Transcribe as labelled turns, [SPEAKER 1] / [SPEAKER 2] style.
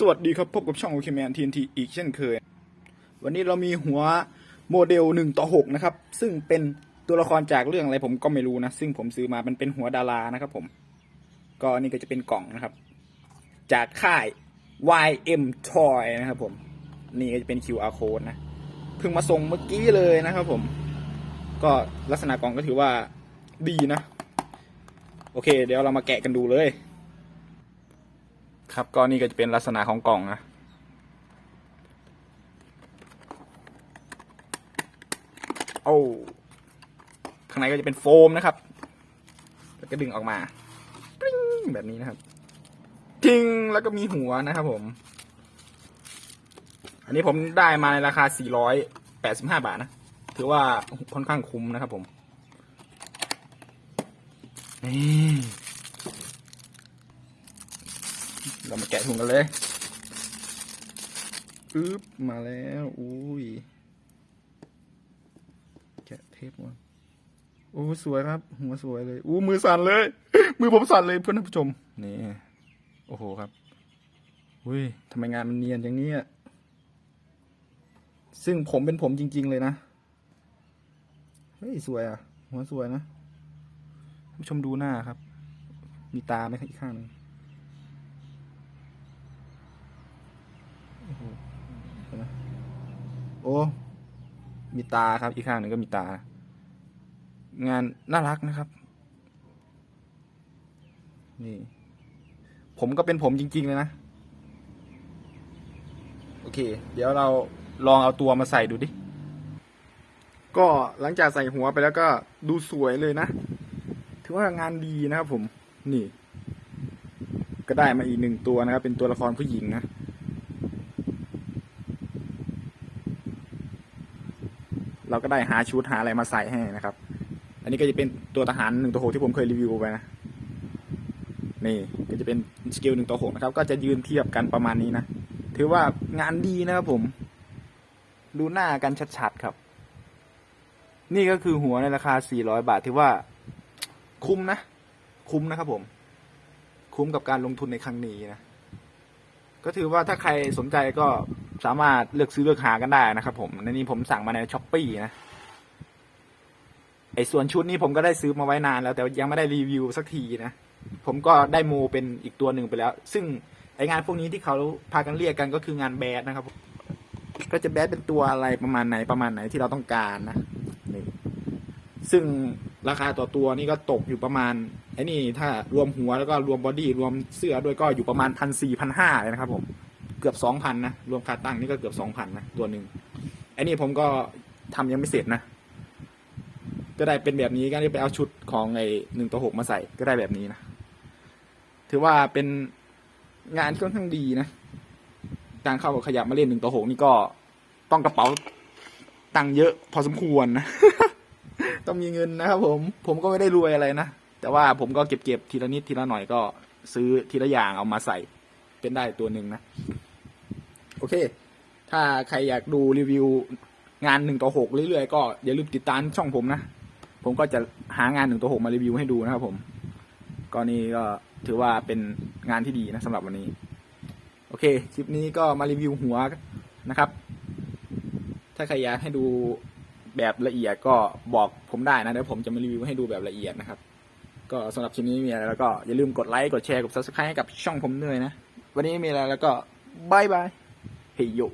[SPEAKER 1] สวัสดีครับพบกับช่องโอเคแมนทีนทีอีกเช่นเคย วันนี้เรามีหัวโมเดลหนึ่งต่อหกนะครับ ซึ่งเป็นตัวละครจากเรื่องอะไรผมก็ไม่รู้นะ ซึ่งผมซื้อมามันเป็นหัวดารานะครับผม ก็นี่ก็จะเป็นกล่องนะครับ จากค่าย YM Toy นะครับผม นี่ก็จะเป็น QR code นะ เพิ่งมาส่งเมื่อกี้เลยนะครับผม ก็ลักษณะกล่องก็ถือว่าดีนะ โอเค เดี๋ยวเรามาแกะกันดูเลย ครับ ก็นี่ก็จะเป็นลักษณะของกล่องนะโอ้ข้างในก็จะเป็นโฟมนะครับ แล้วก็ดึงออกมาปริ้งแบบนี้นะครับ ทิ้งแล้วก็มีหัวนะครับผม อันนี้ผมได้มาในราคา 485 บาทนะ ถือว่าค่อนข้างคุ้มนะครับผมนี่ เรามาแกะถุงกันเลยอึ๊บมาแล้วอุ้ยแกะเทปมาโอ้สวยครับ หัวสวยเลยอู้มือสั่นเลย มือผมสั่นเลยเพื่อนผู้ชมนี่โอ้โหครับอุ้ยทำไมงานมันเนียนอย่างนี้อะซึ่งผมเป็นผมจริง ๆ เลยนะเฮ้ยสวยอะ หัวสวยนะผู้ชมดูหน้าครับ มีตาไหมครับอีกข้างหนึ่ง โอ้โหเห็นไหม โอ้ มีตาครับ อีกข้างหนึ่งก็มีตา งานน่ารักนะครับ นี่ ผมก็เป็นผมจริง ๆ เลยนะ โอเค เดี๋ยวเราลองเอาตัวมาใส่ดูดิ ก็หลังจากใส่หัวไปแล้วก็ดูสวยเลยนะ ถือว่างานดีนะครับผม นี่ ก็ได้มาอีกหนึ่งตัวนะครับ เป็นตัวละครผู้หญิงนะ เราก็ได้หาชุดหาอะไรมาใส่ให้นะครับ อันนี้ก็จะเป็นตัวทหารหนึ่งตัวหกที่ผมเคยรีวิวไปนะนี่ก็จะเป็นสกิลหนึ่งต่อหกนะครับ ก็จะยืนเทียบกันประมาณนี้นะ ถือว่างานดีนะครับผม ดูหน้ากันชัดๆครับ นี่ก็คือหัวในราคา 400 บาท ถือว่าคุ้มนะ คุ้มนะครับผม คุ้มกับการลงทุนในครั้งนี้นะ ก็ถือว่าถ้าใครสนใจก็ สามารถเลือกซื้อเลือกหากันได้นะครับ ผมในนี้ผมสั่งมาในช้อปปี้นะไอส่วนชุดนี้ผมก็ได้ซื้อมาไว้นานแล้ว แต่ยังไม่ได้รีวิวสักทีนะผมก็ได้โมเป็นอีกตัวหนึ่งไปแล้ว ซึ่งไองานพวกนี้ที่เขาพากันเรียกกันก็คืองานแบดนะครับ ก็จะแบดเป็นตัวอะไรประมาณไหนประมาณไหนที่เราต้องการนะนี่ซึ่งราคาต่อตัวนี่ก็ตกอยู่ประมาณไอ้นี่ถ้ารวมหัวแล้วก็รวมบอดี้รวมเสื้อด้วยก็อยู่ประมาณพันสี่พันห้าเลยนะครับผม เกือบสองพันนะรวมค่าตั้งนี่ก็เกือบสองพันนะตัวหนึ่งไอ้นี่ผมก็ทำยังไม่เสร็จนะก็ได้เป็นแบบนี้ก็ได้ไปเอาชุดของไอ้หนึ่งต่อหกมาใส่ก็ได้แบบนี้นะถือว่าเป็นงานค่อนข้างดีนะการเข้ากับขยับมาเล่นหนึ่งต่อหกนี่ก็ต้องกระเป๋าตังค์เยอะพอสมควรนะต้องมีเงินนะครับผม ผมก็ไม่ได้รวยอะไรนะ แต่ว่าผมก็เก็บเก็บทีละนิดทีละหน่อยก็ซื้อทีละอย่างเอามาใส่เป็นได้ตัวหนึ่งนะ เค ถ้าใครอยากดูรีวิวงานหนึ่งต่อหกเรื่อยๆก็อย่าลืมติดตามช่องผมนะ ผมก็จะหางานหนึ่งต่อหกมารีวิวให้ดูนะครับผมก็นี่ก็ถือว่าเป็นงานที่ดีนะสำหรับวันนี้ โอเค คลิปนี้ก็มารีวิวหัวนะครับ ถ้าใครอยากให้ดูแบบละเอียดก็บอกผมได้นะเดี๋ยวผมจะมารีวิวให้ดูแบบละเอียดนะครับ ก็สำหรับคลิปนี้มีอะไรแล้วก็อย่าลืมกดไลค์กดแชร์กด subscribe ให้กับช่องผมด้วยนะ วันนี้มีอะไรแล้วก็บายบาย 嘿哟